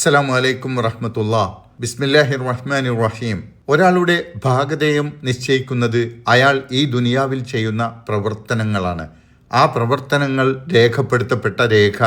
അസ്സലാമു അലൈക്കും വറഹമത്തുള്ള. ബിസ്മില്ലാഹിർ റഹ്മാൻ റഹീം ഒരാളുടെ ഭാഗതയും നിശ്ചയിക്കുന്നത് അയാൾ ഈ ദുനിയാവിൽ ചെയ്യുന്ന പ്രവർത്തനങ്ങളാണ്. ആ പ്രവർത്തനങ്ങൾ രേഖപ്പെടുത്തപ്പെട്ട രേഖ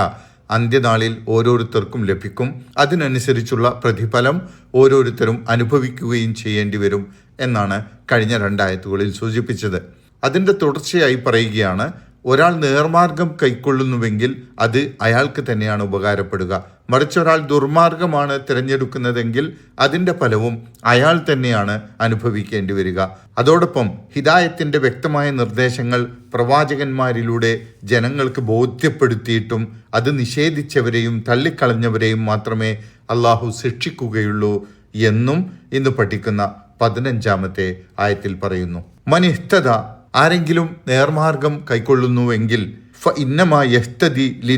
അന്ത്യനാളിൽ ഓരോരുത്തർക്കും ലഭിക്കും. അതിനനുസരിച്ചുള്ള പ്രതിഫലം ഓരോരുത്തരും അനുഭവിക്കുകയും ചെയ്യേണ്ടി വരും എന്നാണ് കഴിഞ്ഞ രണ്ടായത്തുകളിൽ സൂചിപ്പിച്ചത്. അതിന്റെ തുടർച്ചയായി പറയുകയാണ് ഒരാൾ നേർമാർഗം കൈക്കൊള്ളുന്നുവെങ്കിൽ അത് അയാൾക്ക് തന്നെയാണ് ഉപകാരപ്പെടുക. മറിച്ച് ഒരാൾ ദുർമാർഗമാണ് തിരഞ്ഞെടുക്കുന്നതെങ്കിൽ അതിന്റെ ഫലവും അയാൾ തന്നെയാണ് അനുഭവിക്കേണ്ടി വരിക. അതോടൊപ്പം ഹിദായത്തിന്റെ വ്യക്തമായ നിർദ്ദേശങ്ങൾ പ്രവാചകന്മാരിലൂടെ ജനങ്ങൾക്ക് ബോധ്യപ്പെടുത്തിയിട്ടും അത് നിഷേധിച്ചവരെയും തള്ളിക്കളഞ്ഞവരെയും മാത്രമേ അള്ളാഹു ശിക്ഷിക്കുകയുള്ളൂ എന്നും ഇന്ന് പഠിക്കുന്ന പതിനഞ്ചാമത്തെ ആയത്തിൽ പറയുന്നു. മനിഹ്തത ആരെങ്കിലും നേർമാർഗം കൈക്കൊള്ളുന്നുവെങ്കിൽ ഫ യഹ്തദി ലി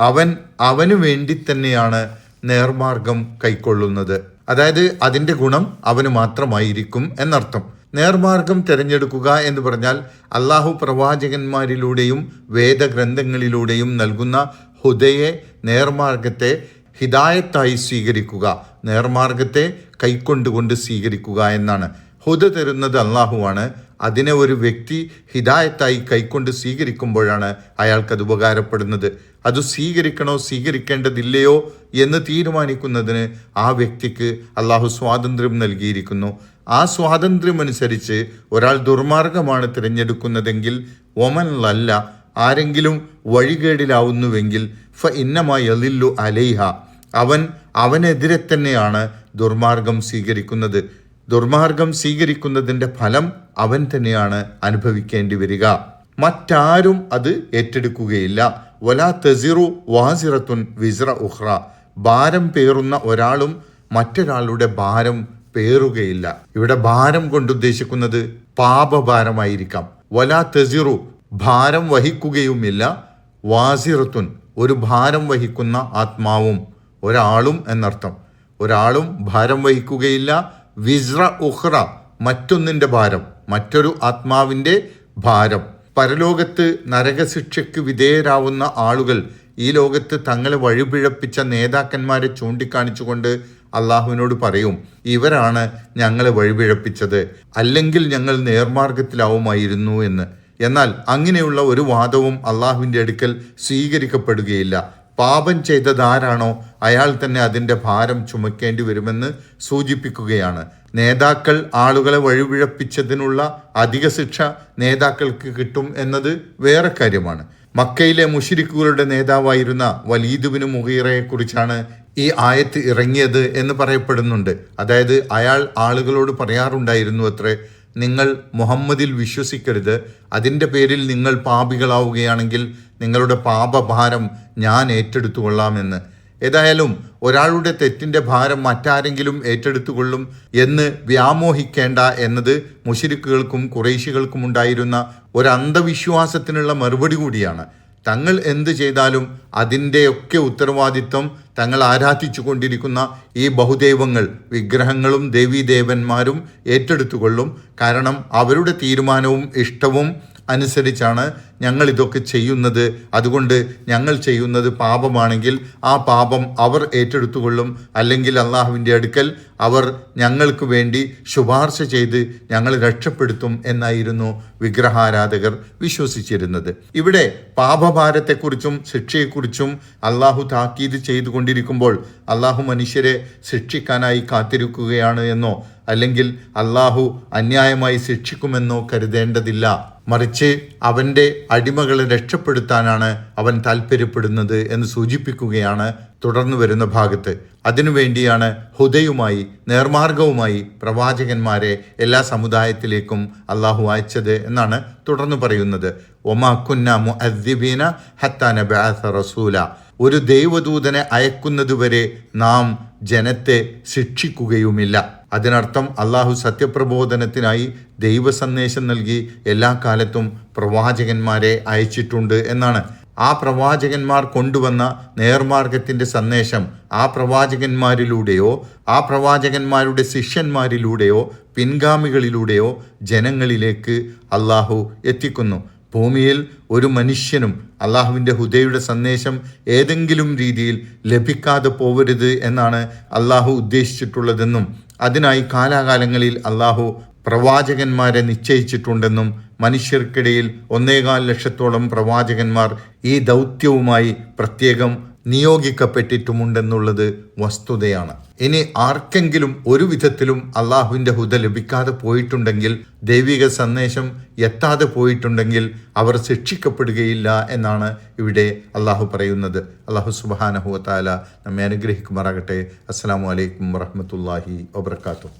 അവൻ അവനു വേണ്ടി തന്നെയാണ് നേർമാർഗം കൈക്കൊള്ളുന്നത്. അതായത് അതിന്റെ ഗുണം അവന് മാത്രമായിരിക്കും എന്നർത്ഥം. നേർമാർഗം തിരഞ്ഞെടുക്കുക എന്ന് പറഞ്ഞാൽ അള്ളാഹു പ്രവാചകന്മാരിലൂടെയും വേദഗ്രന്ഥങ്ങളിലൂടെയും നൽകുന്ന ഹുദയെ നേർമാർഗത്തെ ഹിദായത്തായി സ്വീകരിക്കുക. നേർമാർഗത്തെ കൈക്കൊണ്ടുകൊണ്ട് സ്വീകരിക്കുക എന്നാണ്. ഹുദ തരുന്നത് അള്ളാഹുവാണ് അതിനെ ഒരു വ്യക്തി ഹിദായത്തായി കൈക്കൊണ്ട് സ്വീകരിക്കുമ്പോഴാണ് അയാൾക്കത് ഉപകാരപ്പെടുന്നത്. അത് സ്വീകരിക്കണോ സ്വീകരിക്കേണ്ടതില്ലയോ എന്ന് തീരുമാനിക്കുന്നതിന് ആ വ്യക്തിക്ക് അള്ളാഹു സ്വാതന്ത്ര്യം നൽകിയിരിക്കുന്നു. ആ സ്വാതന്ത്ര്യമനുസരിച്ച് ഒരാൾ ദുർമാർഗമാണ് തിരഞ്ഞെടുക്കുന്നതെങ്കിൽ ഒമനല്ല ആരെങ്കിലും വഴികേടിലാവുന്നുവെങ്കിൽ ഫ ഇന്നമായി അലൈഹ അവൻ അവനെതിരെ തന്നെയാണ് ദുർമാർഗം സ്വീകരിക്കുന്നത്. ദുർമാർഗം സ്വീകരിക്കുന്നതിന്റെ ഫലം അവൻ തന്നെയാണ് അനുഭവിക്കേണ്ടി വരിക. മറ്റാരും അത് ഏറ്റെടുക്കുകയില്ല. വലാ തെസിറു വാസിറത്തുൻ വിസ്ര ഉഹ്റ ഭാരം പേറുന്ന ഒരാളും മറ്റൊരാളുടെ ഭാരം പേറുകയില്ല. ഇവിടെ ഭാരം കൊണ്ട് ഉദ്ദേശിക്കുന്നത് പാപഭാരമായിരിക്കാം. വലാ തെസിറു ഭാരം വഹിക്കുകയുമില്ല. വാസിറത്തുൻ ഒരു ഭാരം വഹിക്കുന്ന ആത്മാവും ഒരാളും എന്നർത്ഥം. ഒരാളും ഭാരം വഹിക്കുകയില്ല വിസ്ര ഉഹ്റ മറ്റൊന്നിന്റെ ഭാരം മറ്റൊരു ആത്മാവിന്റെ ഭാരം. പരലോകത്ത് നരകശിക്ഷയ്ക്ക് വിധേയരാവുന്ന ആളുകൾ ഈ ലോകത്ത് തങ്ങളെ വഴിപിഴപ്പിച്ച നേതാക്കന്മാരെ ചൂണ്ടിക്കാണിച്ചുകൊണ്ട് അള്ളാഹുവിനോട് പറയും ഇവരാണ് ഞങ്ങളെ വഴിപിഴപ്പിച്ചത്. അല്ലെങ്കിൽ ഞങ്ങൾ നേർമാർഗത്തിലാവുമായിരുന്നു എന്ന്. എന്നാൽ അങ്ങനെയുള്ള ഒരു വാദവും അള്ളാഹുവിന്റെ അടുക്കൽ സ്വീകരിക്കപ്പെടുകയില്ല. പാപം ചെയ്തതാരാണോ അയാൾ തന്നെ അതിന്റെ ഭാരം ചുമക്കേണ്ടി വരുമെന്ന് സൂചിപ്പിക്കുകയാണ്. നേതാക്കൾ ആളുകളെ വഴിപിഴപ്പിച്ചതിനുള്ള അധിക ശിക്ഷ നേതാക്കൾക്ക് കിട്ടും എന്നത് വേറെ കാര്യമാണ്. മക്കയിലെ മുഷിരിക്കുകളുടെ നേതാവായിരുന്ന വലീദുബിന് മുഹീറയെക്കുറിച്ചാണ് ഈ ആയത്ത് ഇറങ്ങിയത് എന്ന് പറയപ്പെടുന്നുണ്ട്. അതായത് അയാൾ ആളുകളോട് പറയാറുണ്ടായിരുന്നു അത്രേ നിങ്ങൾ മുഹമ്മദിൽ വിശ്വസിക്കരുത്. അതിന്റെ പേരിൽ നിങ്ങൾ പാപികളാവുകയാണെങ്കിൽ നിങ്ങളുടെ പാപഭാരം ഞാൻ ഏറ്റെടുത്തുകൊള്ളാമെന്ന് ഏതായാലും ഒരാളുടെ തെറ്റിന്റെ ഭാരം മറ്റാരെങ്കിലും ഏറ്റെടുത്തുകൊള്ളും എന്ന് വ്യാമോഹിക്കേണ്ട എന്നത് മുഷിരിക്കുകൾക്കും കുറേശികൾക്കും ഉണ്ടായിരുന്ന ഒരു അന്ധവിശ്വാസത്തിനുള്ള മറുപടി കൂടിയാണ്. തങ്ങൾ എന്ത് ചെയ്താലും അതിന്റെയൊക്കെ ഉത്തരവാദിത്വം തങ്ങൾ ആരാധിച്ചു കൊണ്ടിരിക്കുന്ന ഈ ബഹുദൈവങ്ങൾ വിഗ്രഹങ്ങളും ദേവീദേവന്മാരും ഏറ്റെടുത്തുകൊള്ളും. കാരണം അവരുടെ തീരുമാനവും ഇഷ്ടവും അനുസരിച്ചാണ് ഞങ്ങൾ ഇതൊക്കെ ചെയ്യുന്നത്. അതുകൊണ്ട് ഞങ്ങൾ ചെയ്യുന്നത് പാപമാണെങ്കിൽ ആ പാപം അവർ ഏറ്റെടുത്തുകൊള്ളും. അല്ലെങ്കിൽ അള്ളാഹുവിന്റെ അടുക്കൽ അവർ ഞങ്ങൾക്ക് വേണ്ടി ശുപാർശ ചെയ്ത് ഞങ്ങൾ രക്ഷപ്പെടുത്തും എന്നായിരുന്നു വിഗ്രഹാരാധകർ വിശ്വസിച്ചിരുന്നത്. ഇവിടെ പാപഭാരത്തെക്കുറിച്ചും ശിക്ഷയെക്കുറിച്ചും അള്ളാഹു താക്കീത് ചെയ്തുകൊണ്ടിരിക്കുമ്പോൾ അള്ളാഹു മനുഷ്യരെ ശിക്ഷിക്കാനായി കാത്തിരിക്കുകയാണ് എന്നോ അല്ലെങ്കിൽ അള്ളാഹു അന്യായമായി ശിക്ഷിക്കുമെന്നോ കരുതേണ്ടതില്ല. മറിച്ച് അവന്റെ അടിമകളെ രക്ഷപ്പെടുത്താനാണ് അവൻ താല്പര്യപ്പെടുന്നത് എന്ന് സൂചിപ്പിക്കുകയാണ് തുടർന്നു വരുന്ന ഭാഗത്ത്. അതിനുവേണ്ടിയാണ് ഹുദയുമായി നേർമാർഗവുമായി പ്രവാചകന്മാരെ എല്ലാ സമുദായത്തിലേക്കും അള്ളാഹു അയച്ചത് എന്നാണ് തുടർന്ന് പറയുന്നത്. കുന്ന മുഅദ്ദിബീന ഹത്താന ബാസ റസൂല. ഒരു ദൈവദൂതനെ അയക്കുന്നതുവരെ നാം ജനത്തെ ശിക്ഷിക്കുകയുമില്ല. അതിനർത്ഥം അള്ളാഹു സത്യപ്രബോധനത്തിനായി ദൈവസന്ദേശം നൽകി എല്ലാ കാലത്തും പ്രവാചകന്മാരെ അയച്ചിട്ടുണ്ട് എന്നാണ്. ആ പ്രവാചകന്മാർ കൊണ്ടുവന്ന നേർമാർഗത്തിന്റെ സന്ദേശം ആ പ്രവാചകന്മാരിലൂടെയോ ആ പ്രവാചകന്മാരുടെ ശിഷ്യന്മാരിലൂടെയോ പിൻഗാമികളിലൂടെയോ ജനങ്ങളിലേക്ക് അള്ളാഹു എത്തിക്കുന്നു. ഭൂമിയിൽ ഒരു മനുഷ്യനും അള്ളാഹുവിന്റെ ഹുദയുടെ സന്ദേശം ഏതെങ്കിലും രീതിയിൽ ലഭിക്കാതെ പോവരുത് എന്നാണ് അള്ളാഹു ഉദ്ദേശിച്ചിട്ടുള്ളതെന്നും അതിനായി കാലാകാലങ്ങളിൽ അള്ളാഹു പ്രവാചകന്മാരെ നിശ്ചയിച്ചിട്ടുണ്ടെന്നും മനുഷ്യർക്കിടയിൽ ഒന്നേകാൽ ലക്ഷത്തോളം പ്രവാചകന്മാർ ഈ ദൗത്യവുമായി പ്രത്യേകം നിയോഗിക്കപ്പെട്ടിട്ടുമുണ്ടെന്നുള്ളത് വസ്തുതയാണ്. ഇനി ആർക്കെങ്കിലും ഒരു വിധത്തിലും അള്ളാഹുവിന്റെ ഹുദ ലഭിക്കാതെ പോയിട്ടുണ്ടെങ്കിൽ ദൈവിക സന്ദേശം എത്താതെ പോയിട്ടുണ്ടെങ്കിൽ അവർ ശിക്ഷിക്കപ്പെടുകയില്ല എന്നാണ് ഇവിടെ അള്ളാഹു പറയുന്നത്. അള്ളാഹു സുബാനഹുവത്താല നമ്മെ അനുഗ്രഹിക്കുമാറാകട്ടെ. അസ്സാം വലൈക്കും വറഹമത്തല്ലാഹി വബർക്കാത്തു